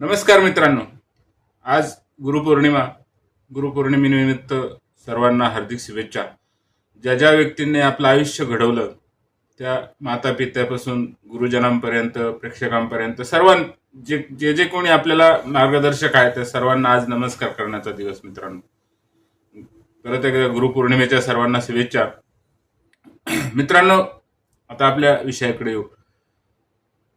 नमस्कार मित्रांनो. आज गुरुपौर्णिमा गुरुपौर्णिमेनिमित्त सर्वांना हार्दिक शुभेच्छा. ज्या ज्या व्यक्तींनी आपलं आयुष्य घडवलं त्या माता पित्यापासून गुरुजनांपर्यंत प्रेक्षकांपर्यंत सर्वां जे जे जे कोणी आपल्याला मार्गदर्शक आहे त्या सर्वांना आज नमस्कार करण्याचा दिवस मित्रांनो. परत एकदा गुरुपौर्णिमेच्या सर्वांना शुभेच्छा. मित्रांनो आता आपल्या विषयाकडे येऊ.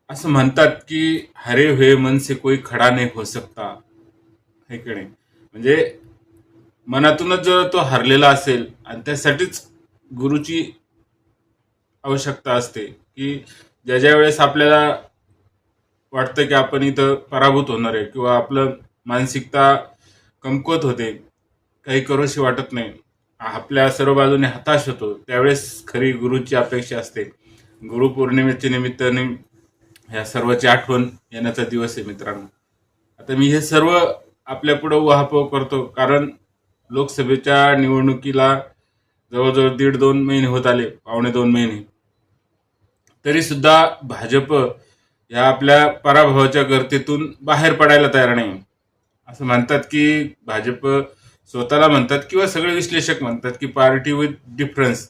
असं म्हणतात की हरे हुए मन से कोई खडा नाही हो सकता. हे की नाही? म्हणजे मनातूनच जर तो हरलेला असेल आणि त्यासाठीच गुरुची आवश्यकता असते की ज्या ज्या वेळेस आपल्याला वाटतं की आपण इथं पराभूत होणार आहे किंवा आपलं मानसिकता कमकुवत होते काही करूशी वाटत नाही आपल्या सर्व बाजूने हताश होतो त्यावेळेस खरी गुरुची अपेक्षा असते. गुरुपौर्णिमेच्या निमित्ताने ह्या सर्वाची आठवण येण्याचा दिवस आहे मित्रांनो. आता मी हे सर्व आपल्या पुढे उहापोह करतो कारण लोकसभेच्या निवडणुकीला जवळजवळ दीड दोन महिने होत आले पावणे दोन महिने. तरी सुद्धा भाजप या आपल्या पराभवाच्या गर्तेतून बाहेर पडायला तयार नाही. असं म्हणतात की भाजप स्वतःला म्हणतात किंवा सगळे विश्लेषक म्हणतात की पार्टी विथ डिफरन्स.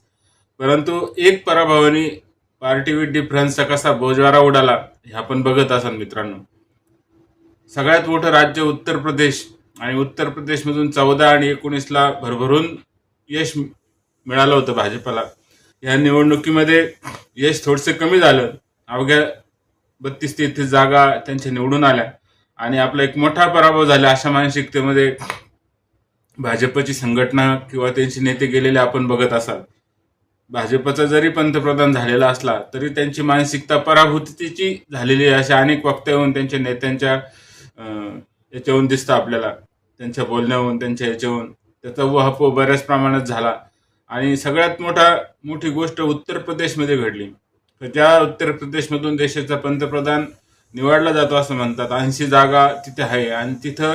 परंतु एक पराभवाने पार्टी विथ डिफरन्सचा कसा बोजवारा उडाला हे आपण बघत असाल मित्रांनो. सगळ्यात मोठं राज्य उत्तर प्रदेश आणि उत्तर प्रदेशमधून चौदा आणि एकोणीसला भरभरून यश मिळालं होतं भाजपला. या निवडणुकीमध्ये यश थोडंसं कमी झालं. अवघ्या बत्तीस तेहतीस जागा त्यांच्या निवडून आल्या. आणि आपला एक मोठा पराभव झाला अशा मानसिकतेमध्ये भाजपची संघटना किंवा त्यांचे नेते गेलेले आपण बघत असाल. भाजपचा जरी पंतप्रधान झालेला असला तरी त्यांची मानसिकता पराभूतीची झालेली आहे अशा अनेक वक्तव्यहून त्यांच्या नेत्यांच्या याच्याहून दिसतं आपल्याला. त्यांच्या बोलण्याहून त्यांच्या याच्याहून त्याचा वहापो बऱ्याच प्रमाणात झाला. आणि सगळ्यात मोठा मोठी गोष्ट उत्तर प्रदेशमध्ये घडली. तर त्या उत्तर प्रदेशमधून देशाचा पंतप्रधान निवडला जातो असं म्हणतात. ऐंशी जागा तिथे आहे. आणि तिथं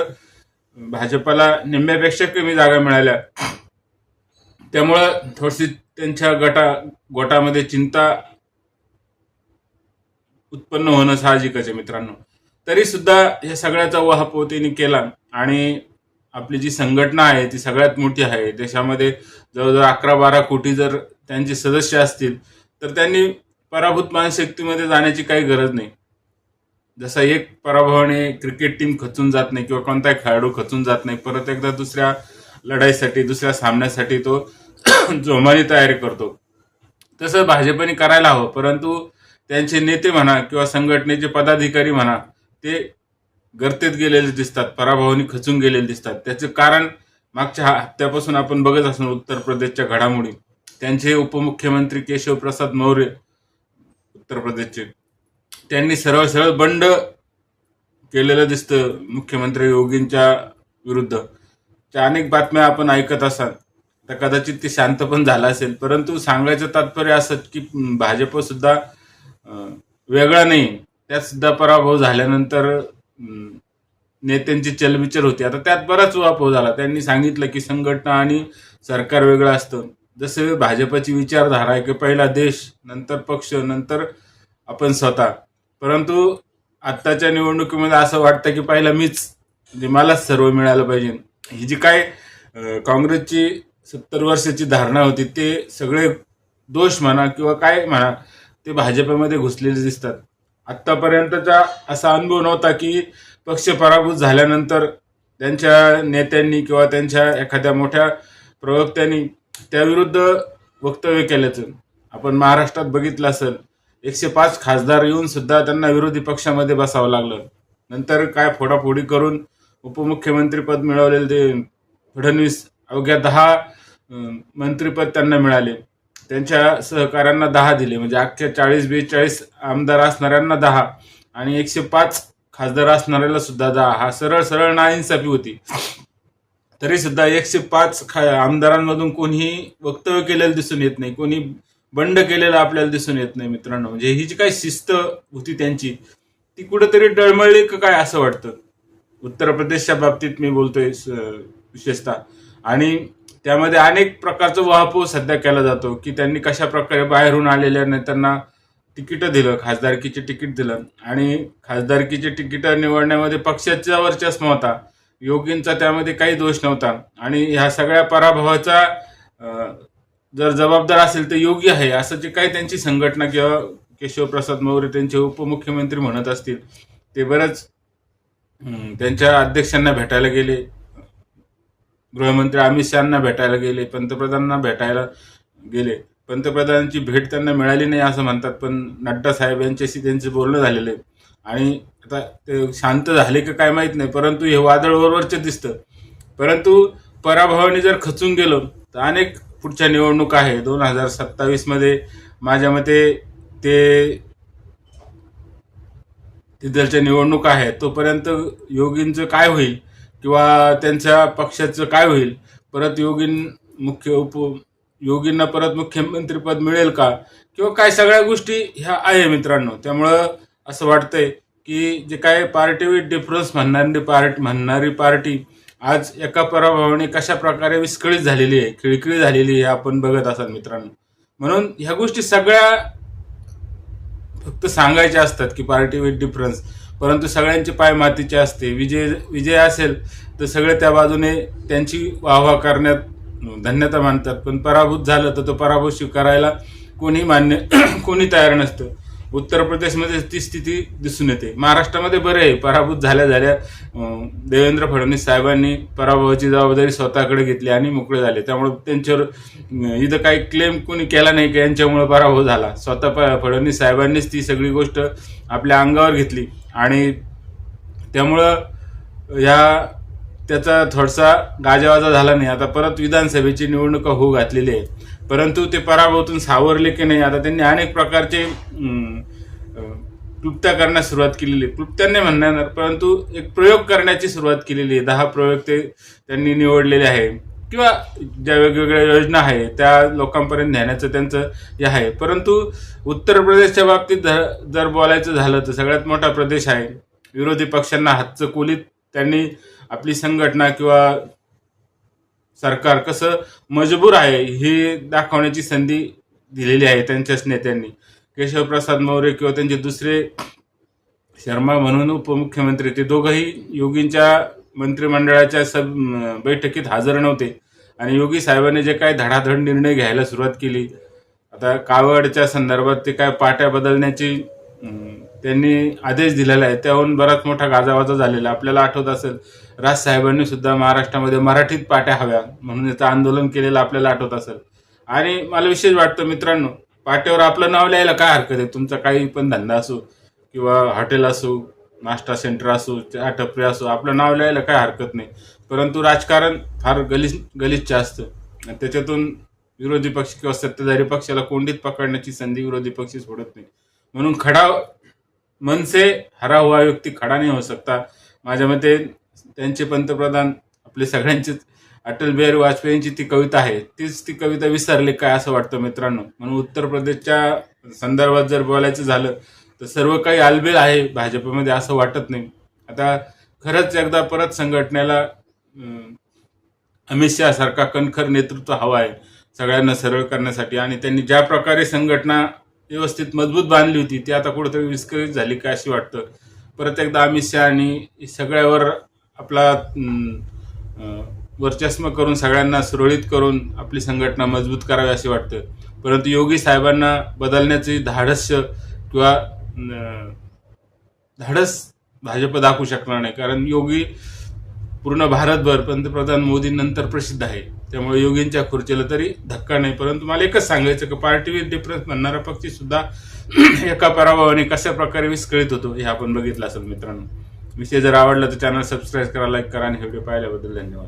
भाजपला निम्म्यापेक्षा कमी जागा मिळाल्या. त्यामुळं थोडीशी त्यांच्या गटा गोटामध्ये चिंता उत्पन्न होणं साहजिकच आहे मित्रांनो. तरी सुद्धा या सगळ्याचा उहापोह त्यांनी केला आणि आपली जी संघटना आहे ती सगळ्यात मोठी आहे. देशामध्ये जवळजवळ अकरा बारा कोटी जर त्यांचे सदस्य असतील तर त्यांनी पराभूत मानशक्तीमध्ये जाण्याची काही गरज नाही. जसा एक पराभवाने क्रिकेट टीम खचून जात नाही किंवा कोणताही खेळाडू खचून जात नाही परत एकदा दुसऱ्या लढाईसाठी दुसऱ्या सामन्यासाठी तो जोमाने तयारी करतो. तसं भाजपने करायला हवं परंतु त्यांचे नेते म्हणा किंवा संघटनेचे पदाधिकारी म्हणा ते गर्तेत गेलेले दिसतात पराभवाने खचून गेलेले दिसतात. त्याचं कारण मागच्या हप्त्यापासून आपण बघत असणार उत्तर प्रदेशच्या घडामोडी. त्यांचे उपमुख्यमंत्री केशव प्रसाद मौर्य उत्तर प्रदेशचे. त्यांनी सरळ सरळ बंड केलेलं दिसतं मुख्यमंत्री योगींच्या विरुद्ध. त्या अनेक बातम्या आपण ऐकत असाल. तर कदाचित ते शांत पण झालं असेल. परंतु सांगायचं तात्पर्य असं की भाजप सुद्धा वेगळा नाही. त्यात सुद्धा पराभव झाल्यानंतर नेत्यांची चलबिचल होती. आता त्यात बराच वापर झाला. त्यांनी सांगितलं की संघटना आणि सरकार वेगळं असतं. जसं भाजपची विचारधारा आहे की पहिला देश नंतर पक्ष नंतर आपण स्वतः. परंतु आत्ताच्या निवडणुकीमध्ये असं वाटतं की पहिला मीच म्हणजे मलाच सर्व मिळालं पाहिजे. ही जी काय काँग्रेसची सत्तर वर्षाची धारणा होती ते सगळे दोष म्हणा किंवा काय म्हणा ते भाजपमध्ये घुसलेले दिसतात. आत्तापर्यंतचा असा अनुभव नव्हता की पक्ष पराभूत झाल्यानंतर त्यांच्या नेत्यांनी किंवा त्यांच्या एखाद्या मोठ्या प्रवक्त्यांनी त्याविरुद्ध वक्तव्य केल्याचं. आपण महाराष्ट्रात बघितलं असेल एकशे पाच खासदार येऊन सुद्धा त्यांना विरोधी पक्षामध्ये बसावं लागलं. नंतर काय फोडाफोडी करून उपमुख्यमंत्री पद मिळवलेले ते फडणवीस अवघ्या दहा मंत्रिपद त्यांना मिळाले. त्यांच्या सहकाऱ्यांना दहा दिले. म्हणजे अख्ख्या चाळीस बेचाळीस आमदार असणाऱ्यांना दहा आणि एकशे पाच खासदार असणाऱ्याला सुद्धा दहा. हा सरळ सरळ नाइन्साफी होती. तरी सुद्धा एकशे पाच खा आमदारांमधून कोणीही वक्तव्य केलेलं दिसून येत नाही. कोणी बंड केलेलं आपल्याला दिसून येत नाही मित्रांनो. म्हणजे ही जी काही शिस्त होती त्यांची ती कुठेतरी डळमळली का काय असं वाटतं? उत्तर प्रदेशच्या बाबतीत मी बोलतोय स- विशेषतः. आणि त्यामध्ये अनेक प्रकारचा वाहपूर सध्या केला जातो की त्यांनी कशा प्रकारे बाहेरून आलेल्या नेत्यांना तिकीटं दिलं खासदारकीचे तिकीट दिलं. आणि खासदारकीचे तिकीटं निवडण्यामध्ये पक्षाचा वर्चस्व होता योगींचा त्यामध्ये काही दोष नव्हता. आणि ह्या सगळ्या पराभवाचा जर जबाबदार असेल तर योगी आहे असं जे काही त्यांची संघटना किंवा केशवप्रसाद मौर्य त्यांचे उपमुख्यमंत्री म्हणत असतील ते बरंच त्यांच्या अध्यक्षांना भेटायला गेले. गृहमंत्री अमित शहाना भेटायला गेले पंतप्रधानांना भेटायला गेले. पंतप्रधानांची भेट त्यांना मिळाली नाही असं म्हणतात पण नड्डा साहेब यांच्याशी त्यांचं बोलणं झालेलं आहे. आणि आता ते शांत झाले का काय माहीत नाही परंतु हे वादळ वरवरचं दिसतं. परंतु पराभवाने जर खचून गेलो तर अनेक पुढच्या निवडणुका आहे. दोन हजार सत्तावीसमध्ये माझ्या मते ते तिथलच्या निवडणूक आहेत तोपर्यंत योगींचं काय होईल? किंवा त्यांच्या पक्षाचं काय होईल? परत योगीन मुख्य उप योगींना परत मुख्यमंत्रीपद मिळेल का? किंवा काय सगळ्या गोष्टी ह्या आहे मित्रांनो. त्यामुळं असं वाटतंय की जे काय पार्टी विथ डिफरन्स म्हणणारी पार्टी म्हणणारी पार्टी आज एका पराभवाने कशा प्रकारे विस्कळीत झालेली आहे खिळखिळी झालेली आहे आपण बघत असाल मित्रांनो. म्हणून ह्या गोष्टी सगळ्या फक्त सांगायच्या असतात की पार्टी विथ डिफरन्स परंतु सगळ्यांचे पाय मातीचे असते. विजय विजय असेल तर सगळे त्या बाजूने त्यांची वाहवा करण्यात धन्यता मानतात. पण पराभूत झालं तर तो पराभूत स्वीकारायला कोणी मान्य कोणी तयार नसतं. उत्तर प्रदेशमध्ये ती स्थिती दिसून येते. महाराष्ट्रामध्ये बरं आहे पराभूत झाल्या झाल्या देवेंद्र फडणवीस साहेबांनी पराभवाची जबाबदारी स्वतःकडे घेतली आणि मोकळे झाले. त्यामुळे त्यांच्यावर इथं काही क्लेम कोणी केला नाही की यांच्यामुळे पराभव झाला. स्वतः प- फडणवीस साहेबांनीच ती सगळी गोष्ट आपल्या अंगावर घेतली. आणि त्यामुळं ह्या त्याचा थोडासा गाजावाजा झाला नाही. आता परत विधानसभेची निवडणुका होऊ घातलेली आहे परंतु ते पराभवातून सावरले की नाही आता त्यांनी अनेक प्रकारचे क्लुप्त्या करण्यास सुरुवात केलेली आहे. म्हणणार परंतु एक प्रयोग करण्याची सुरुवात केलेली आहे. दहा प्रयोग ते त्यांनी निवडलेले आहे. किंवा ज्या वेगवेगळ्या योजना आहे त्या लोकांपर्यंत नेण्याचं त्यांचं हे आहे. परंतु उत्तर प्रदेशच्या बाबतीत जर बोलायचं झालं तर सगळ्यात मोठा प्रदेश आहे. विरोधी पक्षांना हातचं कोलीत त्यांनी आपली संघटना किंवा सरकार कसं मजबूर आहे हे दाखवण्याची संधी दिलेली आहे त्यांच्याच नेत्यांनी. केशवप्रसाद मौर्य किंवा त्यांचे दुसरे शर्मा म्हणून उपमुख्यमंत्री ते दोघंही योगींच्या मंत्रिमंडळाच्या सब बैठकीत हजर नव्हते. आणि योगी साहेबांनी जे काय धडाधड निर्णय घ्यायला सुरुवात केली आता कावडच्या संदर्भात ते काय पाट्या बदलण्याची त्यांनी आदेश दिलेला आहे त्याहून बराच मोठा गाजावाजा झालेला आपल्याला आठवत असेल राजसाहेबांनी सुद्धा महाराष्ट्रामध्ये मराठीत पाट्या हव्या. म्हणून याचं आंदोलन केलेलं आपल्याला आठवत असेल. आणि मला विशेष वाटतं मित्रांनो पाट्यावर आपलं नाव लिहायला काय हरकत आहे? तुमचा काही पण धंदा असो किंवा हॉटेल असो नाश्ता सेंटर असो चहा टपरी असो आपलं नाव लिहायला काय हरकत नाही. परंतु राजकारण फार गलिच गलिच्छ असतं. आणि त्याच्यातून विरोधी पक्ष किंवा सत्ताधारी पक्षाला कोंडीत पकडण्याची संधी विरोधी पक्ष सोडत नाही. म्हणून खडा मन से हरा हुआ व्यक्ती खडा नाही होऊ सकता माझ्या मते त्यांचे पंतप्रधान आपले सगळ्यांचेच अटल बिहारी वाजपेयींची ती कविता आहे तीच ती कविता विसरली काय असं वाटतं मित्रांनो? म्हणून उत्तर प्रदेशच्या संदर्भात जर बोलायचं झालं तर सर्व काही आलबेल आहे भाजपमध्ये असं वाटत नाही. आता खरंच एकदा परत संघटनेला अमित शहा सारखा कणखर नेतृत्व हवा आहे सगळ्यांना सरळ करण्यासाठी. आणि त्यांनी ज्या प्रकारे संघटना व्यवस्थित मजबूत बांधली होती ती आता कुठेतरी विस्कळीत झाली का अशी वाटतं? परत एकदा अमित शहानी सगळ्यावर आपला वर्चस्व करून सगळ्यांना सुरळीत करून आपली संघटना मजबूत करावी असे वाटतं. परंतु योगी साहेबांना बदलण्याची धाडस्य किंवा धाडस भाजप दाखवू शकणार नाही. कारण योगी पूर्ण भारतभर पंतप्रधान मोदींनंतर प्रसिद्ध आहे. त्यामुळे योगींच्या खुर्चीला तरी धक्का नाही. परंतु मला एकच सांगायचं की पार्टी विथ डिफरन्स म्हणणारा पक्षी सुद्धा एका पराभवाने कशा प्रकारे विस्कळीत होतो हे आपण बघितलं असेल मित्रांनो. विषय जर आवडला तर चॅनल सबस्क्राईब करा लाईक करा आणि व्हिडिओ पाहिल्याबद्दल धन्यवाद.